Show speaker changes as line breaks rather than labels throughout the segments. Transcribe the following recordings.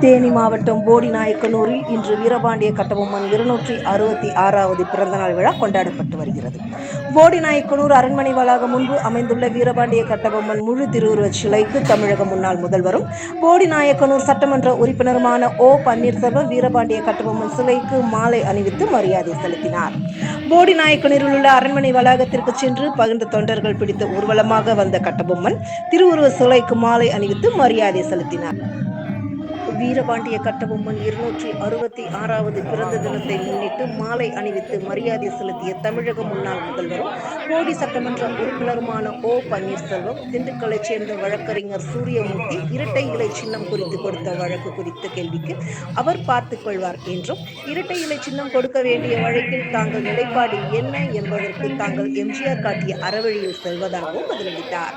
தேனி மாவட்டம் போடிநாயக்கனூரில் இன்று வீரபாண்டிய கட்டபொம்மன் இருநூற்றி அறுபத்தி ஆறாவது பிறந்தநாள் விழா கொண்டாடப்பட்டு வருகிறது. போடிநாயக்கனூர் அரண்மனை வளாகம் முன்பு அமைந்துள்ள வீரபாண்டிய கட்டபொம்மன் முழு திருவுருவச் சிலைக்கு தமிழக முன்னாள் முதல்வரும் போடிநாயக்கனூர் சட்டமன்ற உறுப்பினருமான ஓ. பன்னீர்செல்வம் வீரபாண்டிய கட்டபொம்மன் சிலைக்கு மாலை அணிவித்து மரியாதை செலுத்தினார். போடிநாயக்கனூரில் உள்ள அரண்மனை வளாகத்திற்கு சென்று பகிர்ந்த தொண்டர்கள் பிடித்த ஊர்வலமாக வந்த கட்டபொம்மன் திருவுருவ சிலைக்கு மாலை அணிவித்து மரியாதை செலுத்தினார். வீரபாண்டிய கட்டபொம்மன் இருநூற்றி அறுபத்தி ஆறாவது பிறந்த தினத்தை முன்னிட்டு மாலை அணிவித்து மரியாதை செலுத்திய தமிழக முன்னாள் முதல்வரும் போடி சட்டமன்ற உறுப்பினருமான ஓ. பன்னீர்செல்வம் திண்டுக்கல்லைச் சேர்ந்த வழக்கறிஞர் சூரியமூர்த்தி இரட்டை இலை சின்னம் குறித்து கொடுத்த வழக்கு குறித்த கேள்விக்கு அவர் பார்த்துக் கொள்வார் என்றும் இரட்டை இலை சின்னம் கொடுக்க வேண்டிய வழக்கில் தாங்கள் நிலைப்பாடு என்ன என்பதற்கு தாங்கள் எம்ஜிஆர் காட்டிய அறவழியில் செல்வதாகவும் பதிலளித்தார்.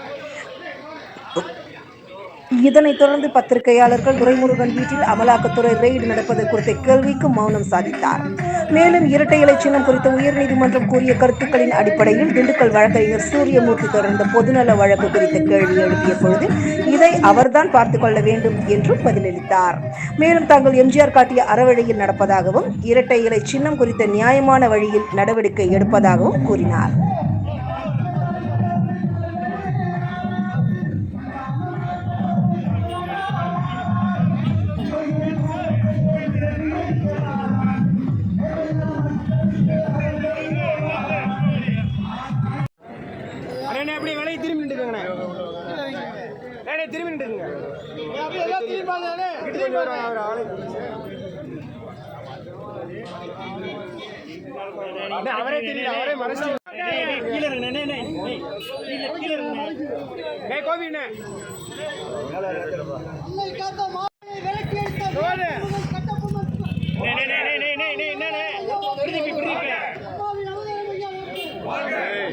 இதனைத் தொடர்ந்து பத்திரிகையாளர்கள் துரைமுருகன் வீட்டில் அமலாக்கத்துறை ரெய்டு நடப்பது குறித்த கேள்விக்கு மௌனம் சாதித்தார். மேலும் இரட்டை இலை சின்னம் குறித்த உயர்நீதிமன்றம் கூறிய கருத்துக்களின் அடிப்படையில் திண்டுக்கல் வழக்கறிஞர் சூரியமூர்த்தி தொடர்ந்த பொதுநல வழக்கு குறித்த கேள்வி எழுப்பிய பொழுது இதை அவர்தான் பார்த்துக் கொள்ள வேண்டும் என்றும் பதிலளித்தார். மேலும் தாங்கள் எம்ஜிஆர் காட்டிய அறவழியில் நடப்பதாகவும் இரட்டை இலை சின்னம் குறித்த நியாயமான வழியில் நடவடிக்கை எடுப்பதாகவும் கூறினார்.
அண்ணே திரும்பி நின்றுங்க அவர் ஆளு. அண்ணே, அவரே தெரியல அவரே மறைச்சு ஏய் கோபி அண்ணே சோறு. நே, நே, நே, நே, நே, நே, நே, நே. பிரதீப், பிரதீப். நே, நே, நே, நே,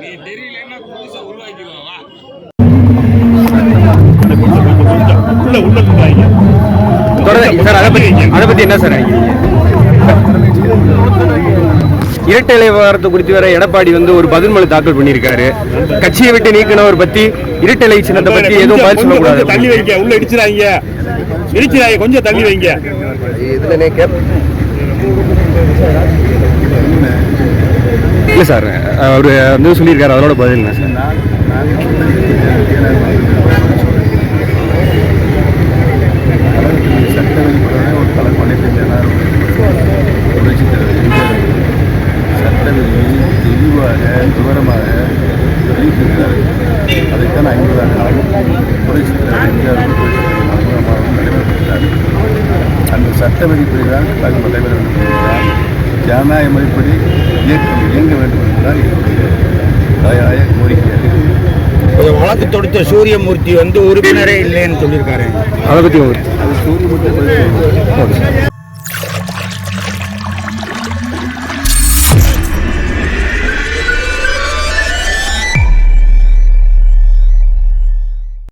நீ தெரியலன்னா புதுசா வா
சார் அதை அதை என்ன சார் இரட்டை இலை விவகாரத்தை குறித்து வேற எடப்பாடி வந்து ஒரு பதில் மனு தாக்கல் பண்ணியிருக்காரு. கட்சியை விட்டு நீக்கினவர் பத்தி இரட்டை இலை சின்னத்தை பத்தி எதுவும் பதில் சொல்லக்கூடாது.
தள்ளி வைங்க உள்ள இடிச்சிடாங்க இடிச்சிடாங்க கொஞ்சம் தள்ளி வைங்க.
இல்ல சார் அவர் வந்து சொல்லியிருக்காரு அதோட பதில் என்ன சார்?
தெளிவாக விவரமாக வெளியிட்டிருக்கிறார். அதைத்தான் ஐம்பது ஆண்டு காலம் புரட்சி தலைவர் எம்ஜிஆர் அந்த சட்ட விதிப்படி தான் கழகம் நடைபெற வேண்டும் என்றால் ஜனநாயக முறைப்படி இயக்கம் இயங்க வேண்டும் என்றால் என்னுடைய தாயாய கோரிக்கையாக.
வழக்கு தொடுத்த சூரியமூர்த்தி வந்து உறுப்பினரே இல்லைன்னு சொல்லியிருக்காரு.
அதை பத்தி ஒரு
அது சூரியமுட்டை பதில்